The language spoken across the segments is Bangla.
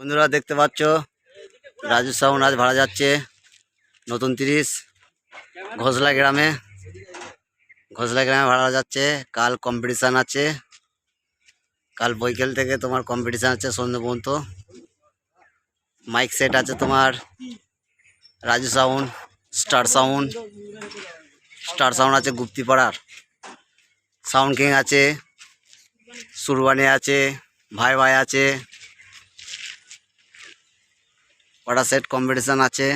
বন্ধুরা দেখতে পাচ্ছ, রাজু সাউন্ড আজ ভাড়া যাচ্ছে, নতুন তিরিশ, ঘোষলা গ্রামে ঘোষলা গ্রামে ভাড়া যাচ্ছে, কাল কম্পিটিশান আছে, কাল বৈকাল থেকে তোমার কম্পিটিশান আছে সন্ধ্যে পর্যন্ত মাইক সেট আছে তোমার, Raju sound star sound star sound আছে গুপ্তিপাড়ার। সাউন্ড কিং আছে সুরবানি আছে, ভাই ভাই আছে কটা সেট কম্পিটিশান আছে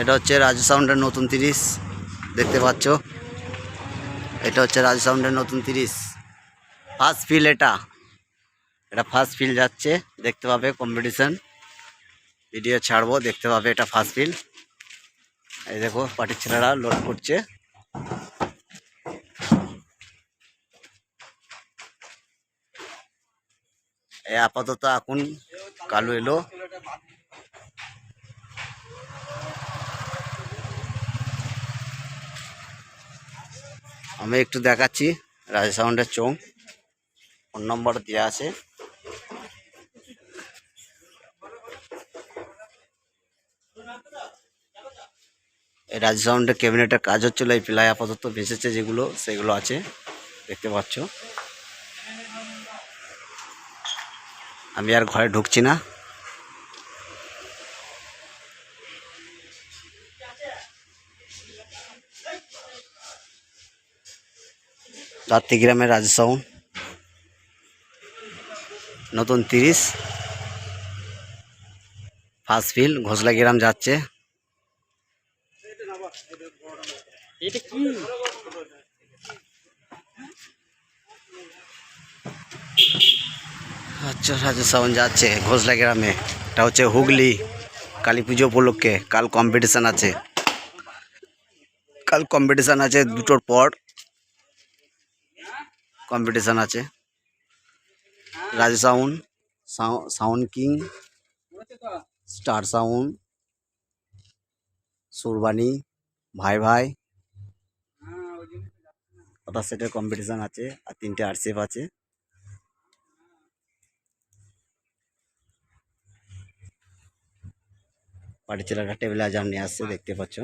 এটা হচ্ছে রাজু সাউন্ডের নতুন তিরিশ। দেখতে পাচ্ছ? এটা হচ্ছে রাজু সাউন্ডের নতুন তিরিশ। ফার্স্ট ফিল এটা। এটা ফার্স্ট ফিল যাচ্ছে। দেখতে পাবে কম্পিটিশান ভিডিও ছাড়বো। দেখতে পাবে এটা ফার্স্ট ফিল এই দেখো পার্টির ছেলেরা লোড করছে। আপাতত এখন কালু এলো। আমি একটু দেখাচ্ছি রাজ সাউন্ডের চোং ফোন নম্বর দেওয়া আছে। এই রাজ সাউন্ডের ক্যাবিনেটের কাজ হচ্ছিল এই প্লাই আপাতত ভেসেছে যেগুলো, সেগুলো আছে। দেখতে পাচ্ছ। আমি আর ঘরে ঢুকছি না। রাত্রি গ্রামের রাজ সাউন্ড নতুন তিরিশ। ফার্স্ট ফিল ঘোষলা গ্রাম যাচ্ছে। এটা কি? আচ্ছা রাজু সাউন্ড যাচ্ছে। ঘোষলা গ্রামে। এটা হচ্ছে হুগলি, কালী পুজো উপলক্ষে। কাল কম্পিটিশান আছে। কাল কম্পিটিশান আছে দুটোর পর। কম্পিটিশান আছে। Raju sound sound king, star sound Surbani ভাই ভাই। ওটা সেটের কম্পিটিশান আছে। আর তিনটে আরসিএফ আছে। পার্টি ছেলেরা টেবিলে আজার নিয়ে আসছে দেখতে পাচ্ছ